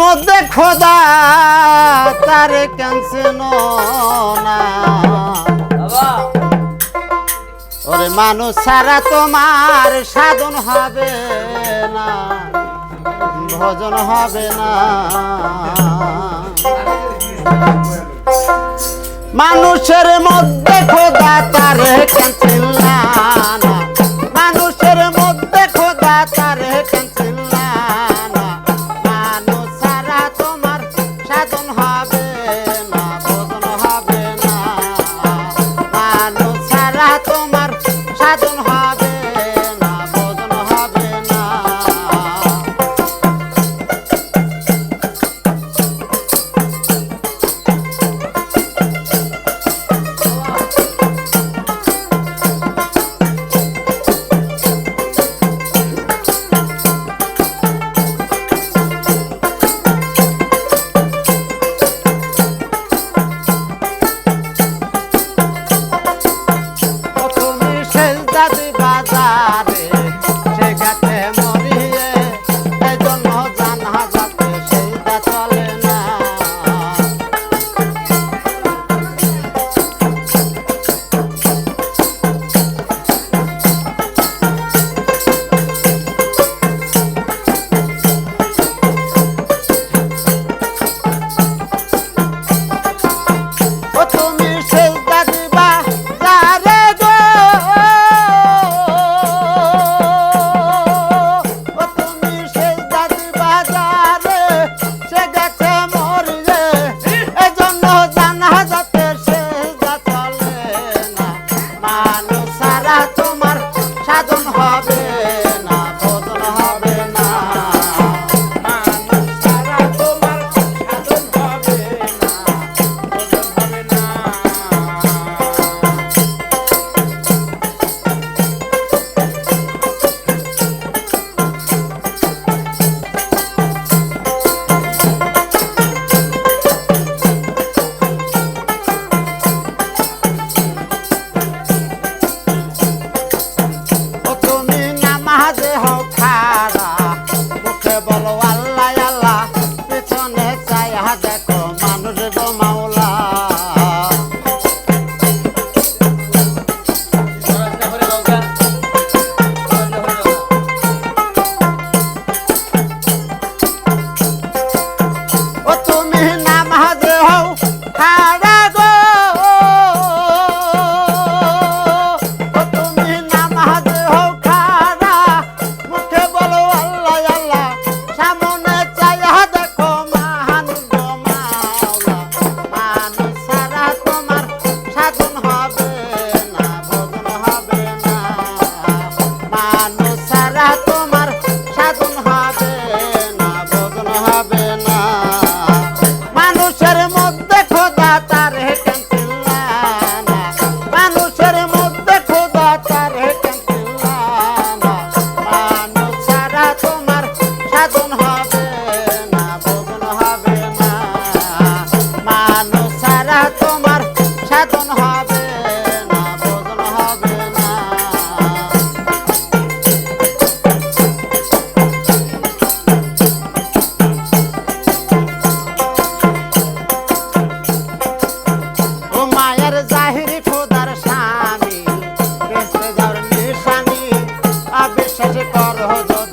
মধ্যে খোদা তার কেনছেন না? ওরে মানুষ সারা তোমার সাধন হবে না ভজন হবে না। মানুষের মধ্যে খোদা তার কেনছেন মানুষের মধ্যে খোদা তার কেনছেন 他真的 젖어